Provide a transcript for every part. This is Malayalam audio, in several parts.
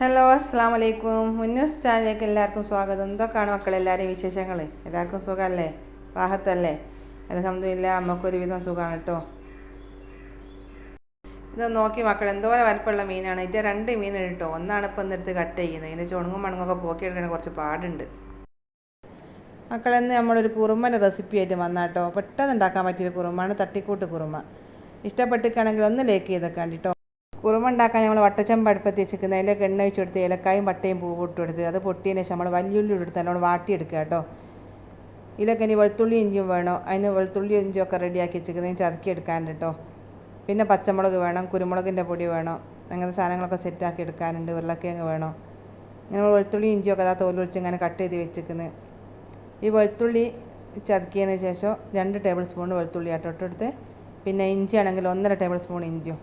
ഹലോ അസ്സാം വലൈക്കും മുന്നൂസ് ചാനലിലേക്ക് എല്ലാവർക്കും സ്വാഗതം. എന്തൊക്കെയാണ് മക്കളെല്ലാവരെയും വിശേഷങ്ങൾ എല്ലാവർക്കും സുഖമല്ലേ റാഹത്തല്ലേ? അലഹമില്ല അമ്മക്കൊരുവിധം സുഖമാണ് കേട്ടോ. ഇത് നോക്കി മക്കൾ എന്തോരം വലപ്പുള്ള മീനാണ്. ഇതിന്റെ രണ്ട് മീൻ കേട്ടോ. ഒന്നാണ് ഇപ്പം ഇന്നെടുത്ത് കട്ട് ചെയ്യുന്നത്. ഇതിന്റെ ചുണങ്ങും മണങ്ങൊക്കെ പോക്കിയെടുക്കാൻ കുറച്ച് പാടുണ്ട്. മക്കളെന്ന് നമ്മളൊരു കുറുമന്റെ റെസിപ്പി ആയിട്ട് വന്നാട്ടോ പെട്ടെന്ന് ഉണ്ടാക്കാൻ പറ്റിയൊരു കുറുമാണ് തട്ടിക്കൂട്ട് കുറുമ. ഇഷ്ടപ്പെട്ടിരിക്കുകയാണെങ്കിൽ ഒന്ന് ലേക്ക് ചെയ്തൊക്കെ കേട്ടോ കുറുമ ഉണ്ടാക്കാൻ നമ്മൾ വട്ടച്ചമ്പ് അടുപ്പത്ത് വെച്ചിരിക്കുന്നത് അതിലേക്ക് എണ്ണ ഒഴിച്ച് കൊടുത്ത് ഏലക്കായും പട്ടയും പൂവ് ഇട്ട് കൊടുത്ത് അത് പൊട്ടിയതിന് ശേഷം നമ്മൾ വലിയുള്ളി എടുത്ത് നല്ലോണം വാട്ടിയെടുക്കുക കേട്ടോ. ഇതിലൊക്കെ ഇനി വെളുത്തുള്ളി ഇഞ്ചിയും വേണം. അതിന് വെളുത്തുള്ളി ഇഞ്ചും ഒക്കെ റെഡിയാക്കി ചതക്കി എടുക്കാനുണ്ട് കേട്ടോ. പിന്നെ പച്ചമുളക് വേണം കുരുമുളകിന്റെ പൊടി വേണം അങ്ങനത്തെ സാധനങ്ങളൊക്കെ സെറ്റാക്കി എടുക്കാനുണ്ട് ഉരുളക്കിഴങ്ങ് വേണം. ഇങ്ങനെ നമ്മൾ വെളുത്തുള്ളി ഇഞ്ചിയൊക്കെ അതാ തോലൊഴിച്ച് ഇങ്ങനെ കട്ട് ചെയ്ത് വെച്ചിരിക്കുന്നത് ഈ വെളുത്തുള്ളി ചതക്കിയതിന് ശേഷം രണ്ട് ടേബിൾ സ്പൂൺ വെളുത്തുള്ളി ആട്ടോ ഇട്ടെടുത്ത് പിന്നെ ഇഞ്ചി ആണെങ്കിൽ ഒന്നര ടേബിൾ സ്പൂൺ ഇഞ്ചിയും.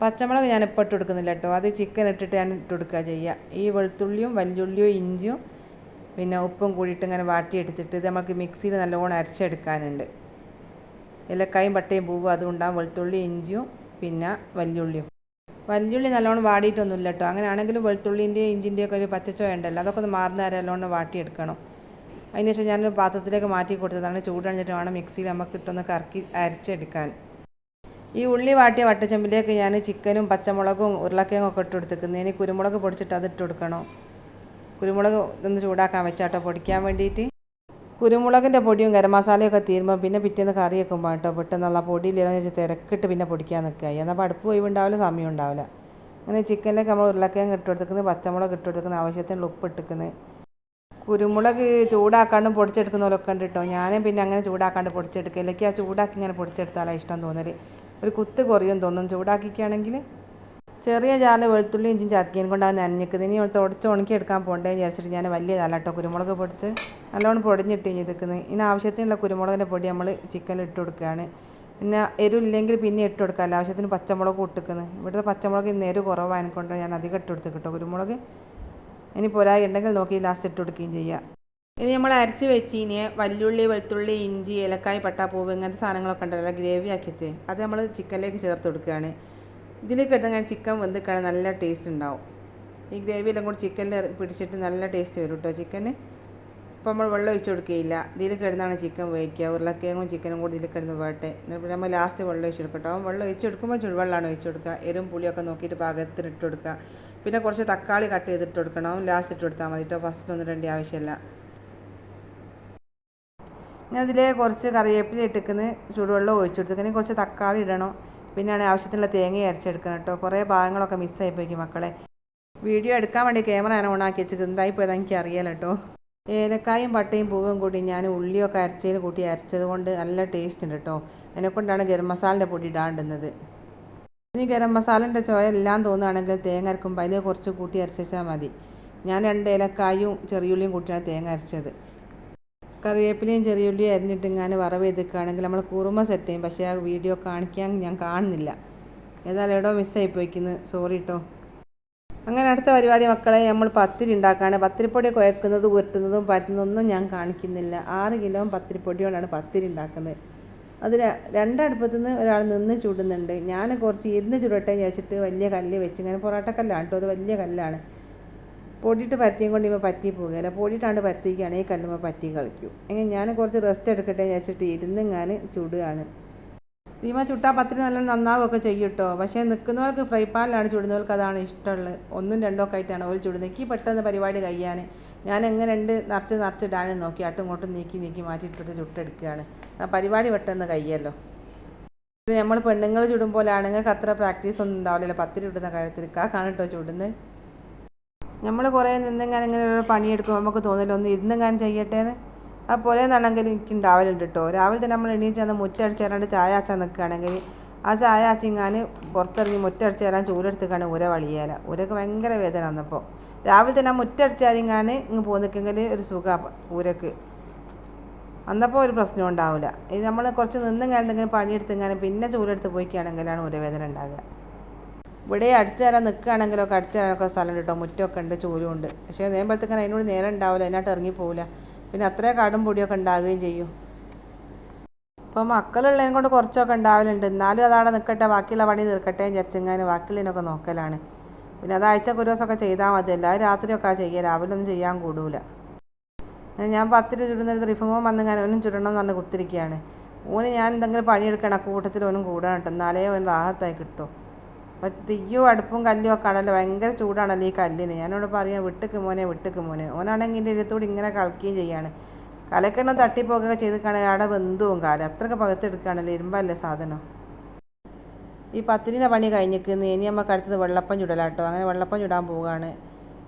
പച്ചമുളക് ഞാൻ ഇപ്പോൾ ഇട്ട് കൊടുക്കുന്നില്ല കേട്ടോ. അത് ചിക്കൻ ഇട്ടിട്ട് ഞാൻ ഇട്ട് കൊടുക്കുക ചെയ്യുക ഈ വെളുത്തുള്ളിയും വല്യുള്ളിയും ഇഞ്ചിയും പിന്നെ ഉപ്പും കൂടിയിട്ട് ഇങ്ങനെ വാട്ടിയെടുത്തിട്ട് ഇത് നമുക്ക് മിക്സിയിൽ നല്ലോണം അരച്ചെടുക്കാനുണ്ട്. ഇലക്കായും പട്ടയും പൂവും അതുകൊണ്ടാണ് വെളുത്തുള്ളി ഇഞ്ചിയും പിന്നെ വല്യുള്ളിയും. വല്യുള്ളി നല്ലോണം വാടിയിട്ടൊന്നുമില്ല കേട്ടോ. അങ്ങനെയാണെങ്കിലും വെളുത്തുള്ളിന്റെയും ഇഞ്ചിന്റെയും ഒക്കെ ഒരു പച്ചച്ചോയ ഉണ്ടല്ലോ. അതൊക്കെ ഒന്ന് മാറുന്ന നേരം നല്ലോണം വാട്ടിയെടുക്കണം. അതിനുശേഷം ഞാനൊരു പാത്രത്തിലേക്ക് മാറ്റി കൊടുത്തതാണ്. ചൂടണിഞ്ഞിട്ട് വേണം മിക്സിയിൽ നമുക്ക് ഇട്ടൊന്ന് കറക്കി അരച്ചെടുക്കാൻ. ഈ ഉള്ളി വാട്ടിയ വട്ടച്ചമ്പിലേക്ക് ഞാൻ ചിക്കനും പച്ചമുളകും ഉരുളക്കിഴങ്ങും ഒക്കെ ഇട്ട് കൊടുത്തിരിക്കുന്നത് ഇനി കുരുമുളക് പൊടിച്ചിട്ട് അത് ഇട്ട് കൊടുക്കണം. കുരുമുളക് ഒന്ന് ചൂടാക്കാൻ വെച്ചാട്ടോ പൊടിക്കാൻ വേണ്ടിയിട്ട്. കുരുമുളകിന്റെ പൊടിയും ഗരം മസാലയും ഒക്കെ തീരുമ്പോൾ പിന്നെ പിറ്റേന്ന് കറി വെക്കുമ്പോൾ കേട്ടോ പെട്ടെന്നുള്ള പൊടിയില്ലെന്ന് വെച്ചാൽ തിരക്കിട്ട് പിന്നെ പൊടിക്കാൻ നിൽക്കുക എന്നാൽ അടുപ്പ് ഒഴിവുണ്ടാവില്ല സമയം ഉണ്ടാവില്ല അങ്ങനെ ചിക്കനിലേക്ക് നമ്മൾ ഉരുളക്കിഴങ്ങ് ഇട്ട് കൊടുക്കുന്നത് പച്ചമുളക് ഇട്ട് കൊടുക്കുന്നത് ആവശ്യത്തിന് ഉപ്പ് ഇട്ടിക്കുന്നത് കുരുമുളക് ചൂടാക്കാണ്ടും പൊടിച്ചെടുക്കുന്നവരൊക്കെ ഉണ്ട് കേട്ടോ. ഞാനും പിന്നെ അങ്ങനെ ചൂടാക്കാണ്ട് പൊടിച്ചെടുക്കുക ഇല്ലെങ്കിൽ ആ ചൂടാക്കി ഇങ്ങനെ പൊടിച്ചെടുത്താലാണ് ഇഷ്ടം തോന്നൽ ഒരു കുത്ത് കുറയും തോന്നും ചൂടാക്കിക്കുകയാണെങ്കിൽ ചെറിയ ജാല വെളുത്തുള്ളി ഇഞ്ചും ചതക്കിയും കൊണ്ടാണ് നനഞ്ഞിക്കുന്നത് ഇനി തുടച്ച് ഉണക്കി എടുക്കാൻ പോകണ്ടേ വിചാരിച്ചിട്ട് ഞാൻ വലിയ ജാല കേട്ടോ കുരുമുളക് പൊടിച്ച് നല്ലോണം പൊടിഞ്ഞിട്ട് ചെയ്തിരിക്കുന്നത് ഇനി ആവശ്യത്തിനുള്ള കുരുമുളകിന്റെ പൊടി നമ്മൾ ചിക്കനിൽ ഇട്ട് കൊടുക്കുകയാണ്. പിന്നെ എരിവില്ലെങ്കിൽ പിന്നെ ഇട്ട് കൊടുക്കാമല്ലോ. ആവശ്യത്തിന് പച്ചമുളക് ഇട്ടിക്കുന്നത് ഇവിടുത്തെ പച്ചമുളക് ഇന്ന് എരിവ് കുറവായതിനെക്കൊണ്ട് ഞാൻ അധികം ഇട്ട് കൊടുത്ത് കേട്ടോ കുരുമുളക്. ഇനി പോരായി ഉണ്ടെങ്കിൽ നോക്കി ലാസ്റ്റ് ഇട്ട് കൊടുക്കുകയും ചെയ്യാം. ഇനി നമ്മൾ അരച്ച് വെച്ചിന് വല്യുള്ളി വെളുത്തുള്ളി ഇഞ്ചി ഏലക്കായ പട്ടാപ്പൂവ് ഇങ്ങനത്തെ സാധനങ്ങളൊക്കെ ഉണ്ടല്ലോ ഗ്രേവി ആക്കി വെച്ച് അത് നമ്മൾ ചിക്കനിലേക്ക് ചേർത്ത് കൊടുക്കുകയാണ്. ഇതിലേക്ക് ഞാൻ ചിക്കൻ വെന്തിക്കാണ് നല്ല ടേസ്റ്റ് ഉണ്ടാവും. ഈ ഗ്രേവിയെല്ലാം കൂടി ചിക്കനിൽ പിടിച്ചിട്ട് നല്ല ടേസ്റ്റ് വരും കേട്ടോ ചിക്കന്. ഇപ്പോൾ നമ്മൾ വെള്ളം ഒഴിച്ച് കൊടുക്കുകയില്ല ഇതിൽ കിടന്നാണ് ചിക്കൻ വേവിക്കുക. ഉരുളക്കിഴങ്ങും ചിക്കനും കൂടി ഇതിൽ കിടന്ന് പോകട്ടെ എന്നിട്ട് നമ്മൾ ലാസ്റ്റ് വെള്ളം ഒഴിച്ച് കൊടുക്കട്ടോ. വെള്ളം ഒഴിച്ച് കൊടുക്കുമ്പോൾ ചുടുവെള്ളമാണ് ഒഴിച്ച് കൊടുക്കുക. എരും പുളിയൊക്കെ നോക്കിയിട്ട് പാകത്തിന് ഇട്ട് കൊടുക്കുക. പിന്നെ കുറച്ച് തക്കാളി കട്ട് ചെയ്തിട്ട് കൊടുക്കണം. ലാസ്റ്റ് ഇട്ട് കൊടുത്താൽ മതി കേട്ടോ ഫസ്റ്റ് ഇടേണ്ട ആവശ്യമില്ല. ഇനി അതിൽ കുറച്ച് കറിവേപ്പില ഇട്ടിക്കുന്ന ചൂടുവെള്ളം ഒഴിച്ചു കൊടുത്തിങ്ങനെ കുറച്ച് തക്കാളി ഇടണം. പിന്നെയാണ് ആവശ്യത്തിനുള്ള തേങ്ങ അരച്ചെടുക്കണം കേട്ടോ. കുറേ ഭാഗങ്ങളൊക്കെ മിസ്സായി പോയിക്കും മക്കളെ. വീഡിയോ എടുക്കാൻ വേണ്ടി ക്യാമറ ഞാൻ ഓണാക്കി വെച്ചത് എന്തായി പോയത് എനിക്ക് അറിയാലോ കേട്ടോ. ഏലക്കായും പട്ടയും പൂവും കൂടി ഞാൻ ഉള്ളിയൊക്കെ അരച്ചതിൽ കൂട്ടി അരച്ചത് കൊണ്ട് നല്ല ടേസ്റ്റ് ഉണ്ട് കേട്ടോ. അതിനെക്കൊണ്ടാണ് ഗരം മസാലിന്റെ പൊടി ഇടാണ്ടുന്നത് ഇനി ഗരം മസാലന്റെ ചോയ എല്ലാം തോന്നുകയാണെങ്കിൽ തേങ്ങ അരക്കുമ്പോൾ അതിൽ കുറച്ച് കൂട്ടി അരച്ചാൽ മതി. ഞാൻ രണ്ട് ഏലക്കായും ചെറിയുള്ളിയും കൂട്ടിയാണ് തേങ്ങ അരച്ചത്. കറിവേപ്പിലയും ചെറിയുള്ളിയും അരിഞ്ഞിട്ട് ഞാൻ വറവ് ചെയ്തിക്കുകയാണെങ്കിൽ നമ്മൾ കുറുമ സെറ്റ് ചെയ്യും. പക്ഷേ ആ വീഡിയോ കാണിക്കാൻ ഞാൻ കാണുന്നില്ല. ഏതായാലും എവിടെയോ മിസ്സായി പോയിക്കുന്നത് സോറി കേട്ടോ അങ്ങനെ അടുത്ത പരിപാടി മക്കളെ നമ്മൾ പത്തിരി ഉണ്ടാക്കുകയാണ്. പത്തിരിപ്പൊടി കുഴക്കുന്നതും ഉരുട്ടുന്നതും പറ്റുന്നതൊന്നും ഞാൻ കാണിക്കുന്നില്ല. ആറ് കിലോ പത്തിരിപ്പൊടി കൊണ്ടാണ് പത്തിരി ഉണ്ടാക്കുന്നത്. അത് രണ്ടടുപ്പത്തു നിന്ന് ഒരാൾ നിന്ന് ചുടുന്നുണ്ട്. ഞാൻ കുറച്ച് ഇരുന്ന് ചുടട്ടെ ചേച്ചിട്ട് വലിയ കല്ല് വെച്ച് ഇങ്ങനെ പൊറോട്ടക്കല്ലാണ് കേട്ടോ അത് വലിയ കല്ലാണ്. പൊടിയിട്ട് പരത്തിയും കൊണ്ട് ഇപ്പോൾ പറ്റി പോകുകയില്ല പൊടിയിട്ടാണ്ട് പരത്തിക്കുകയാണെങ്കിൽ ഈ കല്ലുമ്പോൾ പറ്റി കളിക്കും. എങ്ങനെ ഞാൻ കുറച്ച് റെസ്റ്റ് എടുക്കട്ടെ വിചാരിച്ചിട്ട് ഇരുന്ന് ഞാൻ ചുടുകയാണ്. തീമ ചുട്ടാൽ പത്തിരി നല്ല നന്നാവുകയൊക്കെ ചെയ്യും കേട്ടോ പക്ഷേ നിൽക്കുന്നവർക്ക് ഫ്രൈ പാനിലാണ് ചുടുന്നവർക്ക് അതാണ് ഇഷ്ടമുള്ളത് ഒന്നും രണ്ടോ ഒക്കെ ആയിട്ടാണ് അവർ ചുടുന്നത്. എനിക്ക് പെട്ടെന്ന് പരിപാടി കഴിയാൻ ഞാൻ എങ്ങനെ രണ്ട് നിറച്ച് നിറച്ചിടാനും നോക്കി. അട്ടും ഇങ്ങോട്ടും നീക്കി നീക്കി മാറ്റിയിട്ടിട്ട് ചുട്ടെടുക്കുകയാണ്. ആ പരിപാടി പെട്ടെന്ന് കഴിയല്ലോ. നമ്മൾ പെണ്ണുങ്ങൾ ചുടുമ്പോൾ അത്ര പ്രാക്ടീസ് ഒന്നും ഉണ്ടാവില്ലല്ലോ. പത്തിരി ഇടുന്ന കാര്യത്തിൽ കാണട്ടോ ചുടുന്ന് ചുടുന്നത്. നമ്മൾ കുറേ നിന്നെങ്ങാനും ഇങ്ങനെ ഒരു പണിയെടുക്കുമ്പോൾ നമുക്ക് തോന്നില്ല ഒന്ന് ഇരുന്നെങ്ങാനും ചെയ്യട്ടെ എന്ന് ആ പോലെ നിന്നാണെങ്കിൽ എനിക്ക് ഉണ്ട് കേട്ടോ രാവിലെ തന്നെ നമ്മൾ എണീച്ച് ചെന്ന് മുറ്റടിച്ച് തരാണ്ട് ചായ അച്ചാൻ നിൽക്കുകയാണെങ്കിൽ ആ ചായ ആച്ചിങ്ങാൻ പുറത്തിറങ്ങി മുറ്റടിച്ച് തരാൻ ചൂലെടുത്തേക്കാണ് ഉര വളിയേല. ഉരക്ക് ഭയങ്കര വേദന വന്നപ്പോൾ രാവിലെ തന്നെ ആ മുറ്റടിച്ചാരിങ്ങാൻ ഇങ്ങ് പോന്നിക്കെങ്കിൽ ഒരു സുഖമാണ് ഉരക്ക് അന്നപ്പോൾ ഒരു പ്രശ്നം ഉണ്ടാവില്ല ഇത് നമ്മൾ കുറച്ച് നിന്നിങ്ങനെ എന്തെങ്കിലും പണിയെടുത്തെങ്ങാനും പിന്നെ ചൂലെടുത്ത് പോയിക്കുകയാണെങ്കിലാണ് ഉരവേദന ഉണ്ടാകുക ഇവിടെ അടിച്ചു തരാൻ നിൽക്കുകയാണെങ്കിലൊക്കെ അടിച്ചു സ്ഥലം കിട്ടും. മുറ്റമൊക്കെ ഉണ്ട് ചൂരും ഉണ്ട് പക്ഷേ നേരമ്പോഴത്തേക്കാണ് അതിനോട് നേരം ഉണ്ടാവില്ല. അതിനായിട്ട് ഇറങ്ങിപ്പോവില്ല പിന്നെ അത്രേ കാടും പൊടിയൊക്കെ ഉണ്ടാവുകയും ചെയ്യും. ഇപ്പോൾ മക്കളുള്ളതിനെ കൊണ്ട് കുറച്ചൊക്കെ ഉണ്ടാവലുണ്ട്. എന്നാലും അതവിടെ നിൽക്കട്ടെ ബാക്കിയുള്ള പണി തീർക്കട്ടെ വിചാരിച്ചെങ്ങാനും ബാക്കിയുള്ളതിനൊക്കെ നോക്കലാണ്. പിന്നെ അത് ആഴ്ചക്ക് ഒരു ദിവസമൊക്കെ ചെയ്താൽ മതി എല്ലാവരും രാത്രിയൊക്കെ ചെയ്യുക. രാവിലെ ഒന്നും ചെയ്യാൻ കൂടൂല. ഞാൻ പത്തിരി ചുടുന്നത് റിഫമോൻ വന്ന് ഞാൻ ഒന്നും ചുടണം എന്ന് പറഞ്ഞ് കുത്തിരിക്കുകയാണ്. ഓന് ഞാൻ എന്തെങ്കിലും പണിയെടുക്കണം. കൂട്ടത്തിൽ ഒന്നും കൂടണം കേട്ടോ. എന്നാലേ ഓൻ റാഹത്തായി കിട്ടും. അപ്പോൾ തീയും അടുപ്പും കല്ലും ഒക്കെ ആണല്ലോ ഭയങ്കര ചൂടാണല്ലോ ഈ കല്ലിന്. ഞാനോട് പറയാം വിട്ടുക്ക് മോനെ വിട്ടുക്ക് മോനെ. ഓനാണെങ്കിൽ എന്റെ ഇരുത്തോട് ഇങ്ങനെ കളിക്കുകയും ചെയ്യാണ്. കലക്കെണ്ണം തട്ടിപ്പോകുക ചെയ്തിട്ടാണെങ്കിൽ അവിടെ വെന്തുവും കാലം. അത്രയ്ക്ക് പകത്തെടുക്കുകയാണല്ലോ ഇരുമ്പല്ലേ സാധനം. ഈ പത്തിരിന്റെ പണി കഴിഞ്ഞിരിക്കുന്നു ഇനി നമുക്ക് അടുത്തത് വെള്ളപ്പം ചുടലാട്ടോ. അങ്ങനെ വെള്ളപ്പം ചുടാൻ പോവുകയാണ്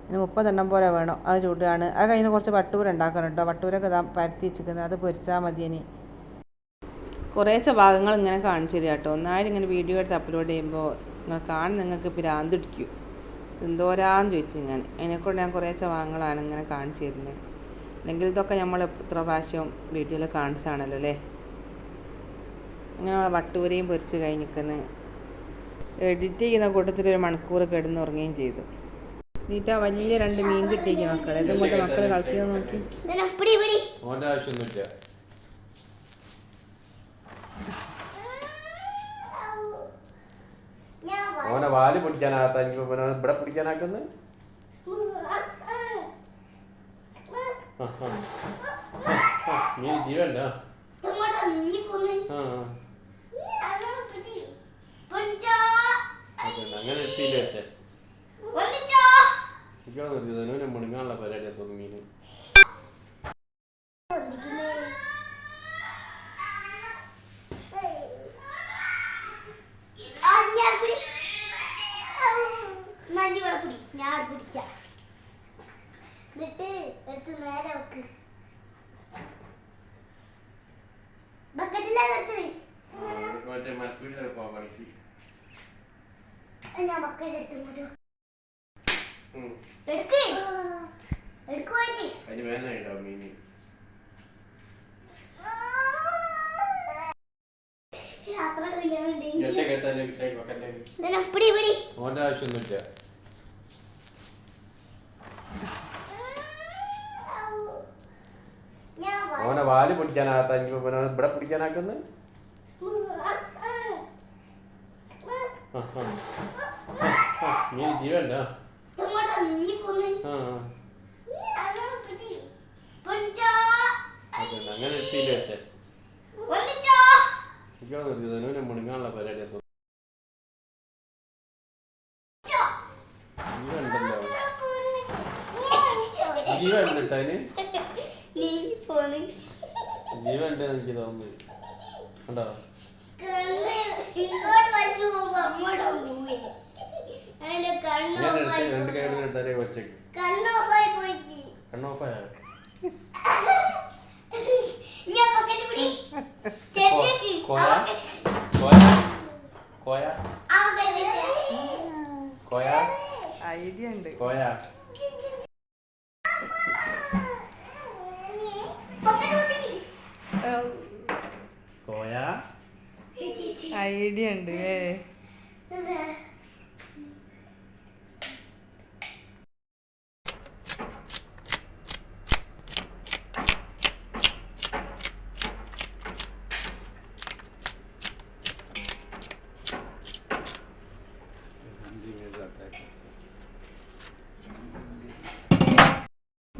ഇനി മുപ്പതെണ്ണം പോലെ വേണം അത് ചുടുകയാണ് അത് കഴിഞ്ഞ് കുറച്ച് വട്ടൂര ഉണ്ടാക്കണം കേട്ടോ വട്ടൂരൊക്കെ ഇതാ പരത്തി വെച്ചിരിക്കുന്നത് അത് പൊരിച്ചാൽ മതി ഇനി. കുറേശ്ശെ ഭാഗങ്ങൾ ഇങ്ങനെ കാണിച്ചു തരിക കേട്ടോ ഒന്നായാലും ഇങ്ങനെ വീഡിയോ എടുത്ത് അപ്ലോഡ് ചെയ്യുമ്പോൾ നിങ്ങൾ കാണുന്ന നിങ്ങൾക്ക് പിരാന്ത് പിടിക്കും എന്തോരാന്ന് ചോദിച്ചു ഇങ്ങനെ. അതിനെക്കൊണ്ട് ഞാൻ കുറേശ്ശെ ചവാങ്ങളാണ് ഇങ്ങനെ കാണിച്ചു തരുന്നത് അല്ലെങ്കിൽ ഇതൊക്കെ നമ്മൾ എത്ര പ്രാവശ്യം വീഡിയോയിൽ കാണിച്ചാണല്ലോ അല്ലേ? അങ്ങനെ നമ്മളെ വട്ടൂരയും പൊരിച്ച് കഴിഞ്ഞിരിക്കുന്നത് എഡിറ്റ് ചെയ്യുന്ന കൂട്ടത്തിൽ ഒരു മണിക്കൂർ കിടന്നുറങ്ങുകയും ചെയ്തു. നീറ്റാ വലിയ രണ്ട് മീൻ കിട്ടിയിരിക്കും മക്കളെ. ഇതും കൊണ്ട് മക്കൾ കളിക്കുക നോക്കി പിടി പിടി ഓന്റെ ആവശ്യമൊന്നുമില്ല ഞാൻ ഓനെ വാൽ പിടിക്കാനാകത്ത ഇവിടെ പിടിക്കാനാക്കുന്നത്? നീ ജീവണ്ട അങ്ങനെ എത്തിയില്ല വെച്ചേ പരിപാടി തോന്നുന്നു മീന് ആ ഞാൻ പിടി നന്ദി കൂടെ പിടി ഞാൻ പിടിച്ച എന്നിട്ട് എടുത്ത് നേരെ വെക്ക് ബക്കറ്റിലാണ് എടുത്തത് മറ്റേ മരപ്പീടിയിൽ പോകാൻ പഠിച്ചു ഞാൻ ബക്കറ്റ് എടുത്ത് ഇങ്ങോട്ട് എടുക്ക് എടുക്ക് പോയിട്ട് അതിന് വേദനയുണ്ടാവും മീന് യാത്ര ചെയ്യാൻ വേണ്ടി എന്റെ കേട്ടാലേ വെക്കല്ലേ ഇതെന്നാ, പിടി പിടി ഓന്റെ ആവശ്യമൊന്നുമില്ല. ഓനെ വാൽ പിടിക്കാനാകത്ത ഇവിടെ പിടിക്കാനാക്കുന്നത്? നീ ജീവണ്ട അങ്ങനെ എത്തിയില്ല വെച്ചേ. മുണങ്ങാനുള്ള തോന്നുന്നു. കണ്ടോ? ഇങ്ങോട്ട് ഐഡിയ ഉണ്ട് കോയ കോയ ഐഡിയ ഉണ്ട് ഏ.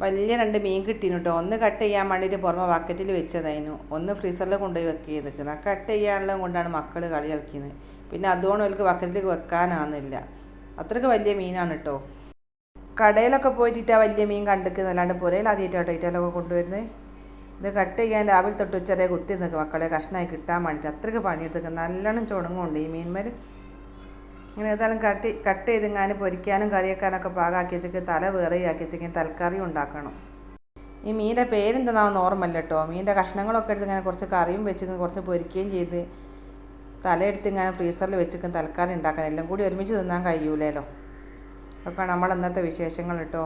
വലിയ രണ്ട് മീൻ കിട്ടീനു കേട്ടോ ഒന്ന് കട്ട് ചെയ്യാൻ വേണ്ടിയിട്ട് പുറമെ ബക്കറ്റിൽ വെച്ചതായിരുന്നു. ഒന്ന് ഫ്രീസറിൽ കൊണ്ടുപോയി വെക്കുക നിൽക്കുന്നത് കട്ട് ചെയ്യാനുള്ളത് കൊണ്ടാണ് മക്കൾ കളി കളിക്കുന്നത്. പിന്നെ അതുകൊണ്ട് അവർക്ക് ബക്കറ്റിൽ വെക്കാനാകുന്നില്ല അത്രയ്ക്ക് വലിയ മീനാണ് കേട്ടോ കടയിലൊക്കെ പോയിട്ട് ആ വലിയ മീൻ കണ്ടിരിക്കുന്നത്. അല്ലാണ്ട് പുരയിൽ ആദ്യമായിട്ടോ ഇറ്റലൊക്കെ കൊണ്ടുവരുന്നത്. ഇത് കട്ട് ചെയ്യാൻ രാവിലെ തൊട്ട് ഉച്ചരെ കുത്തി നിൽക്കും മക്കളെ കഷ്ണമായി കിട്ടാൻ വേണ്ടിയിട്ട് അത്രയ്ക്ക് പണിയെടുക്കുക നല്ലോണം ചുണങ്ങുണ്ട് ഈ മീൻമേൽ ഇങ്ങനെ ഏതായാലും കട്ട് കട്ട് ചെയ്തെങ്ങാനും പൊരിക്കാനും കറിവെക്കാനൊക്കെ പാകാക്കി വെച്ചെങ്കിൽ തല വേറെ ആക്കി വെച്ചെങ്കിൽ തൽക്കറി ഉണ്ടാക്കണം. ഈ മീന്റെ പേരെന്താണെന്ന് ഓർമ്മല്ല കേട്ടോ മീന്റെ കഷ്ണങ്ങളൊക്കെ എടുത്ത് ഇങ്ങനെ കുറച്ച് കറിയും വെച്ച് കുറച്ച് പൊരിക്കുകയും ചെയ്ത് തല എടുത്ത് ഇങ്ങനെ ഫ്രീസറിൽ വെച്ചിട്ട് തൽക്കാലം ഉണ്ടാക്കാൻ. എല്ലാം കൂടി ഒരുമിച്ച് തിന്നാൻ കഴിയൂലല്ലോ അതൊക്കെയാണ് നമ്മുടെ ഇന്നത്തെ വിശേഷങ്ങൾ കേട്ടോ